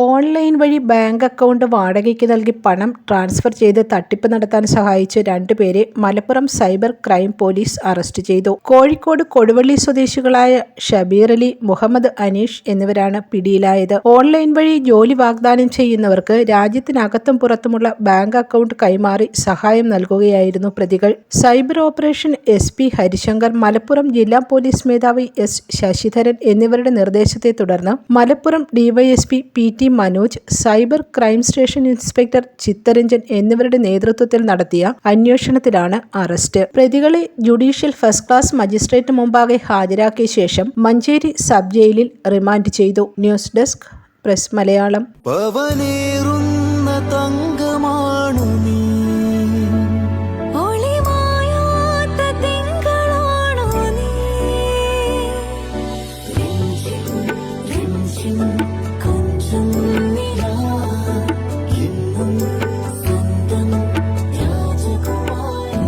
Online വഴി bank account വാടകയ്ക്ക് നൽകി പണം ട്രാൻസ്ഫർ ചെയ്ത് തട്ടിപ്പ് നടത്താൻ സഹായിച്ച രണ്ടുപേരെ Malappuram cyber crime police arrest ചെയ്തു. കോഴിക്കോട് കൊടുവള്ളി സ്വദേശികളായ ഷബീർ അലി മുഹമ്മദ് അനീഷ് എന്നിവരാണ് പിടിയിലായത്. ഓൺലൈൻ വഴി ജോലി വാഗ്ദാനം ചെയ്യുന്നവർക്ക് രാജ്യത്തിനകത്തും പുറത്തുമുള്ള ബാങ്ക് അക്കൗണ്ട് കൈമാറി സഹായം നൽകുകയായിരുന്നു പ്രതികൾ. Cyber operation S P Harishankar Malappuram ജില്ലാ പോലീസ് മേധാവി എസ് ശശിധരൻ എന്നിവരുടെ നിർദ്ദേശത്തെ തുടർന്ന് Malappuram DYSP P T Manoj cyber crime station inspector Chitharanjan എന്നിവരുടെ നേതൃത്വത്തിൽ നടത്തിയ അന്വേഷണത്തിലാണ് അറസ്റ്റ്. പ്രതികളെ ജുഡീഷ്യൽ ഫസ്റ്റ് ക്ലാസ് മജിസ്ട്രേറ്റ് മുമ്പാകെ ഹാജരാക്കിയ ശേഷം മഞ്ചേരി സബ് ജയിലിൽ റിമാൻഡ് ചെയ്തു. News desk press Malayalam. പവനേറുന്ന